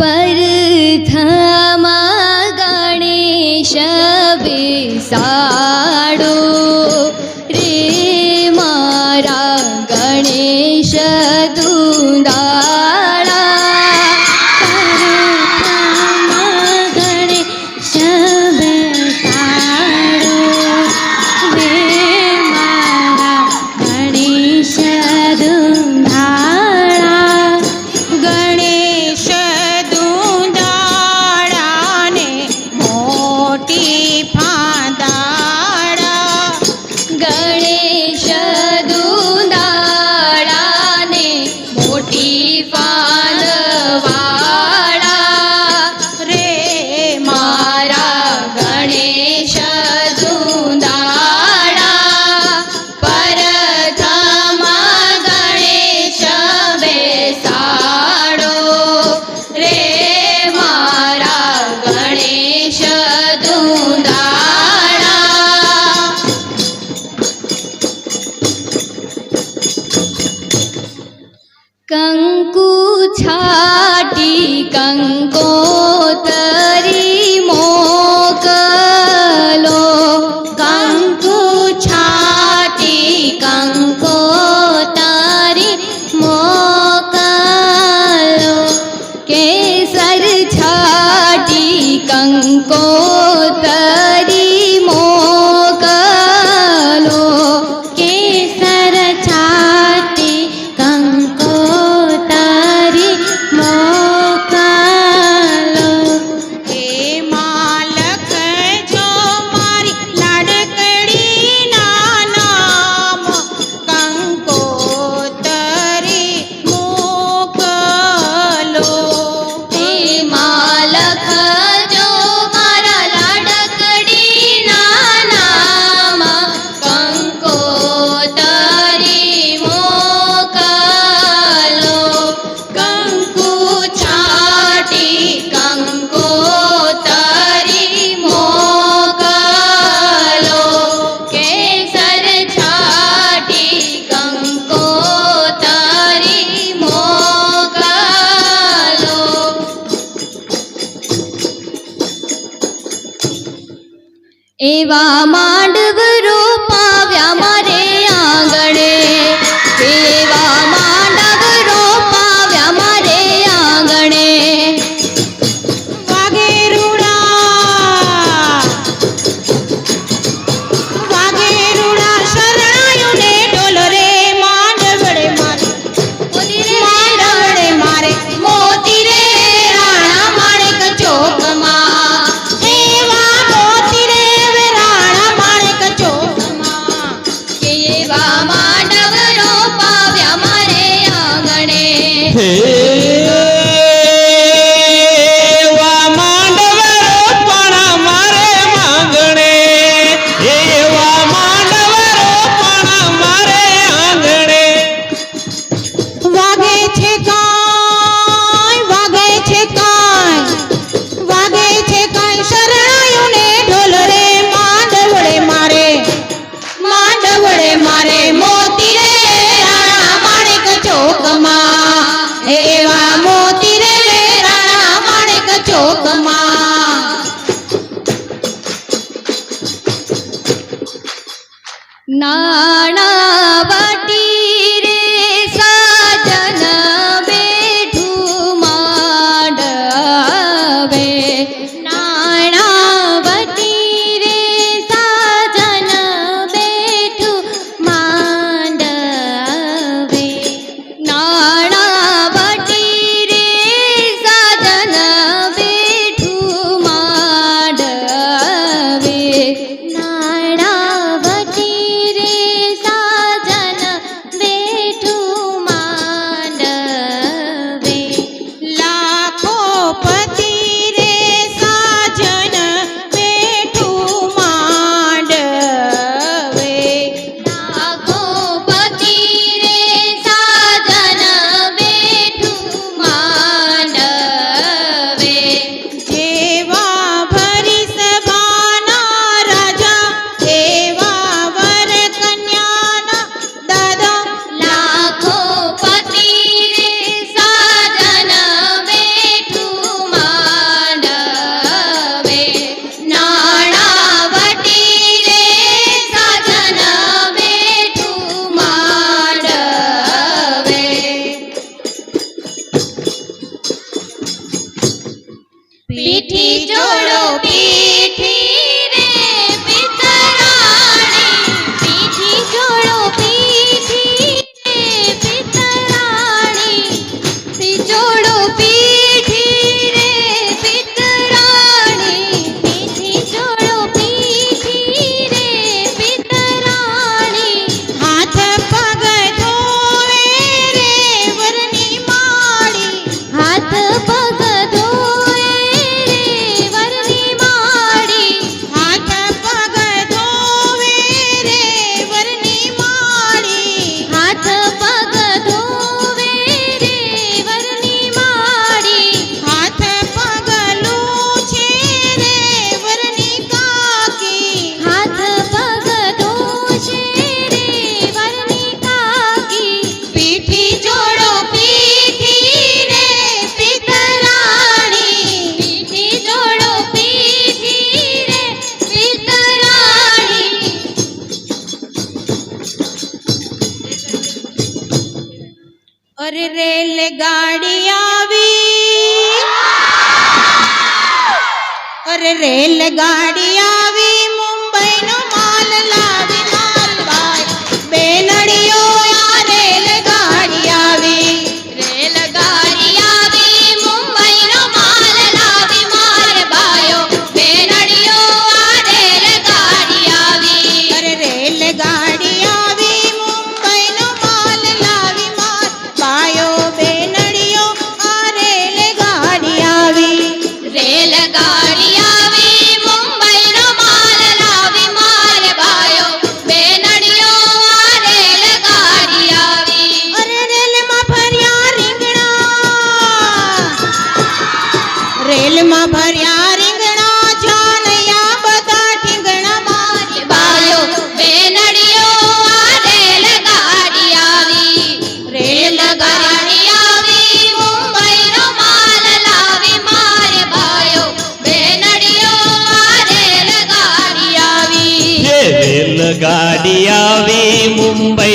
परथमा गणेश विसाडो એવા માંડ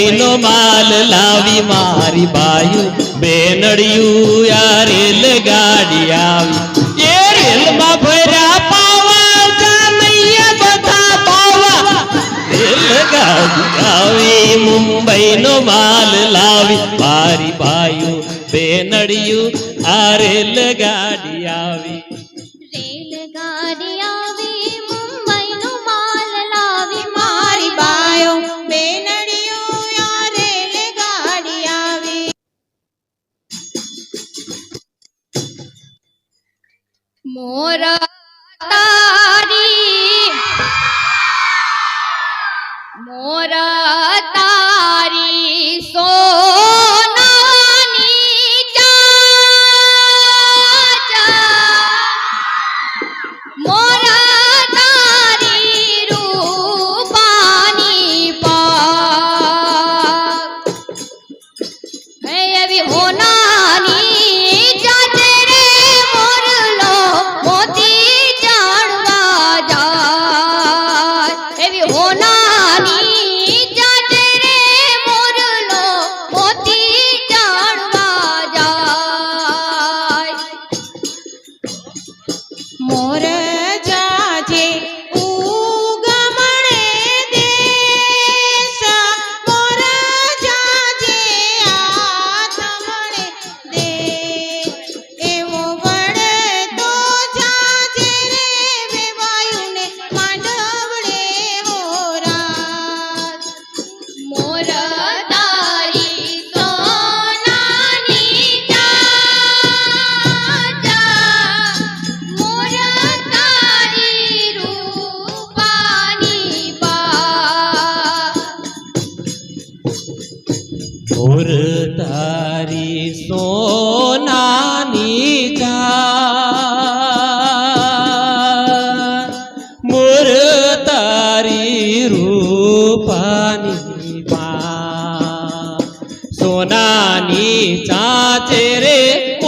મહિનો માલ લાવી મારી બાયું બેનડિયું આ રેલ ગાડી આવી એ રેલમાં ભર્યા પાવા જાનૈયા બધા પાવા રેલ ગાડી આવી મુંબઈનો માલ લાવી મારી બાયું બેનડિયું આ રેલ ગાડી આવી રેલ ગાડી মোরা তারি। মোরা રૂપાની માં સોનાની ચાચે રે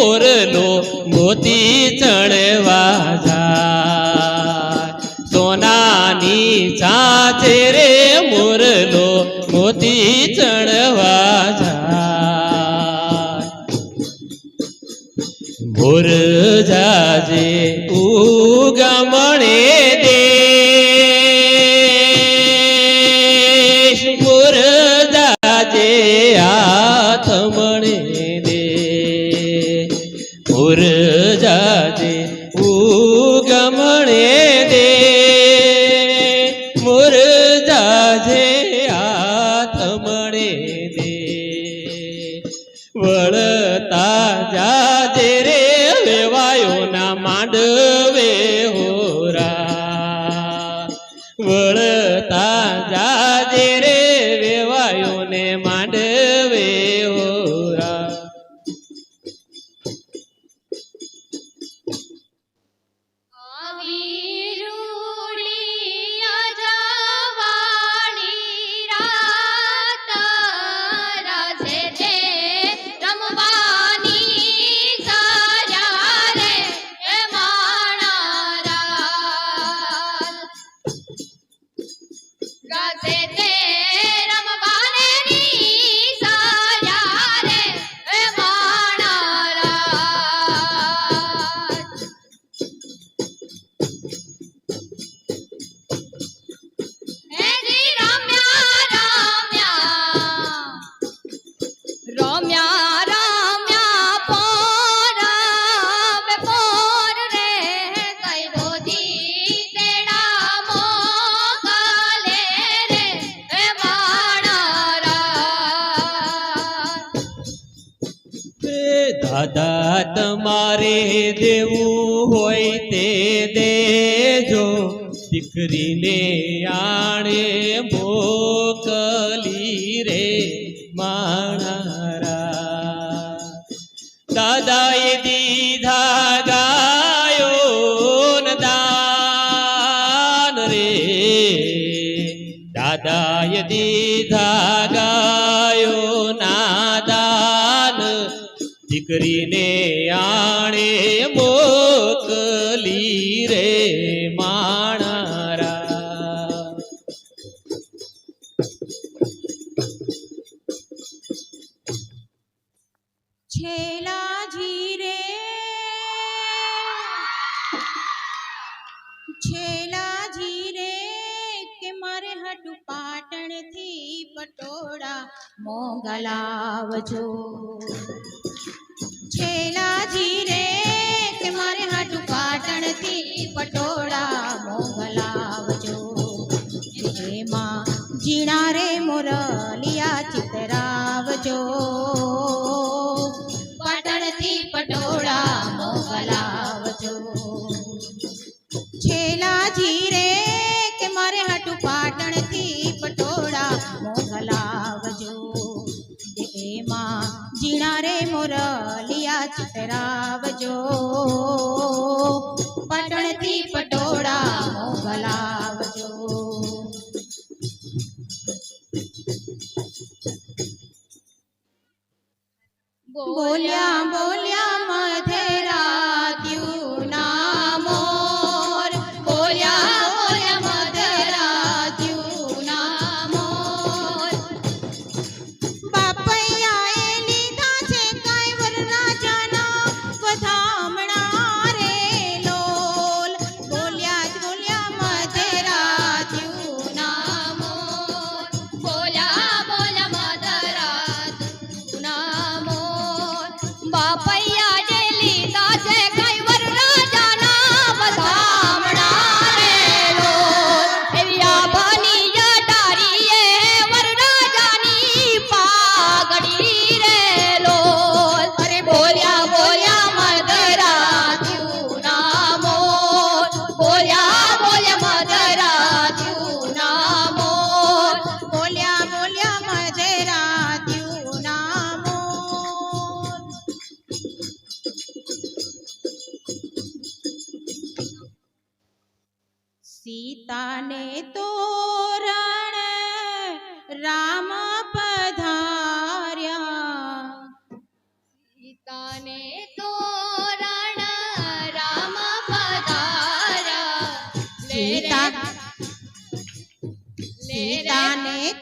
ઓરલો મોતી ચણવા જાય. સોનાની ચાચે રે મોરલો મોતી ચણવા જાય. મોર જાજે ઉગમણે જાજે આતમણે દે. વળતા જાજે રે લેવાયો ના માંડ. નેયાણે મોકલી રે માણારા. દાદાએ દીધા ગાયો દાન રે. દાદાએ દીધા ગાયો ના દાન દીકરીને આણે મો ટોળા મોગલાવજો છેલાજી રે મારે હાટું પાટણથી પટોળા મોગલાવજો જેમાં જીણા રે મોરલિયા ચિતરાવજો. પહેરાવજો પટણથી सीता। सीता ने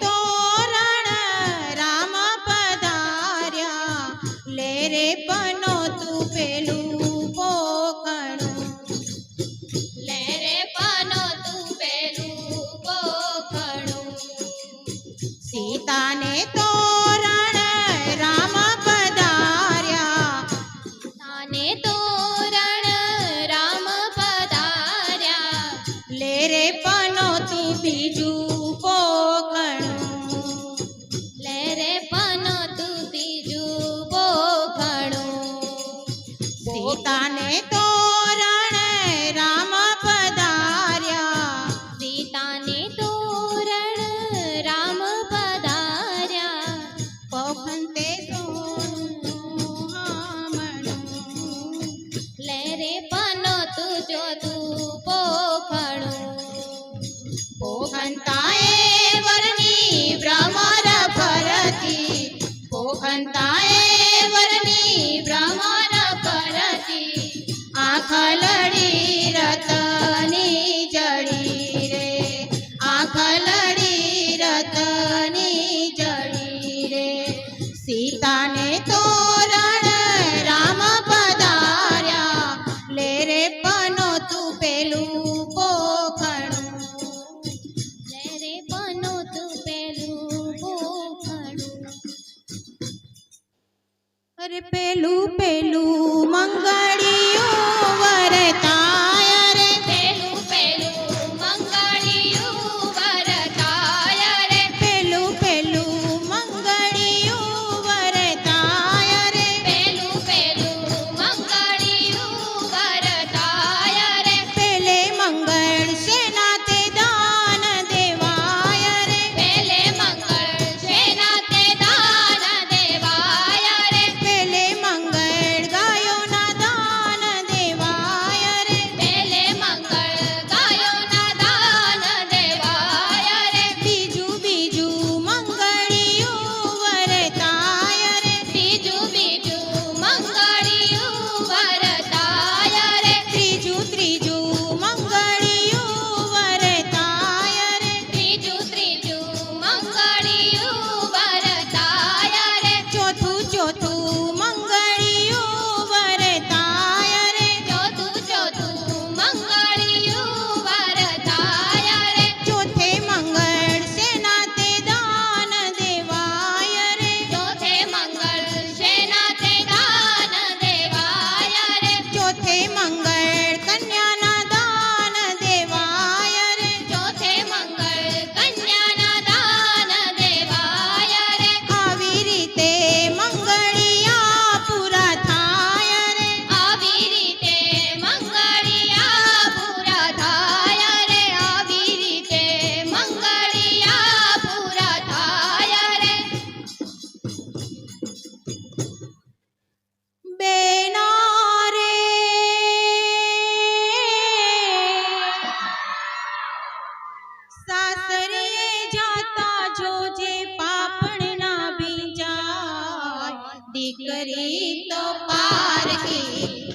પનો તું પેલું પોખડું રે પનો તું પેલું પોખડું અરે પેલું પેલું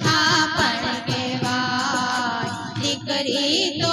था पर के बाद निकरी तो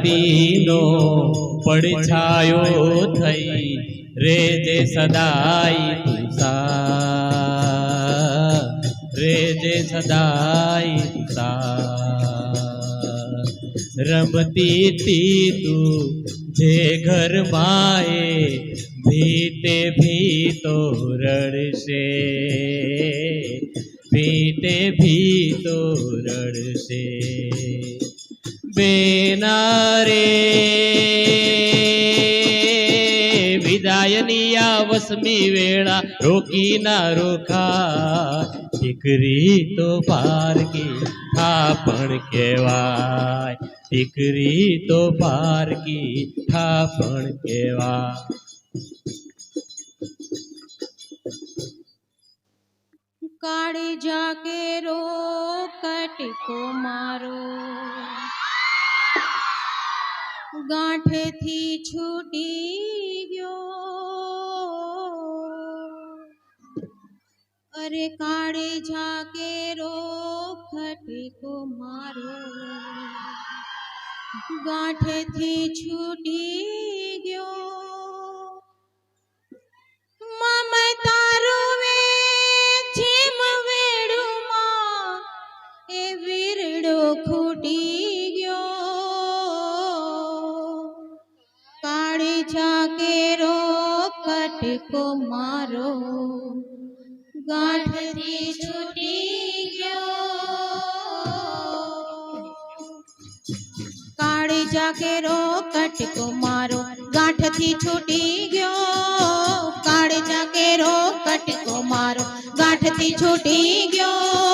મદીનો પડછાયો થઈ, રે જે સદાય તુસા રે જે સદાય તુસા રમતી તી તું જે ઘર માએ, ભીતે ભીતો રડશે. ભીતે ભીતો રડશે. મેના રે વિદાયની આ વસમી વેળા રોકી ના રોખા. દીકરી તો પારકી થાપણ કહેવાય. દીકરી તો પારકી થાપણ કહેવાય. કાળી જાગેરો કટકો મારો. ગાંઠેથી છૂટી ગયો અરે કાળી જાકે રો કટકો મારો ગાંઠેથી છૂટી ગયો को मारो। गांठ से छुटी काड़ी जाके रो कट को मारो। गांठ थी छुटी गयो काड़ जाके रो कट को मारो। गांठ थी छुटी गयो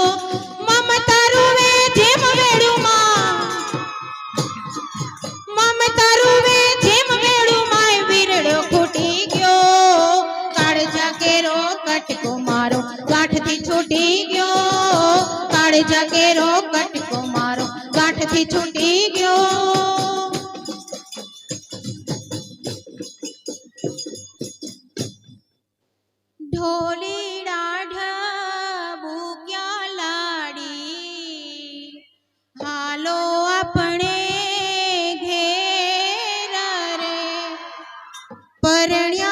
મારે જગેરો કટકો મારો ગાંઠથી છૂટી ગયો ઢોલી ડાઢા ભૂક્યા લાડી હાલો આપણે ઘેર રે પરણ્યા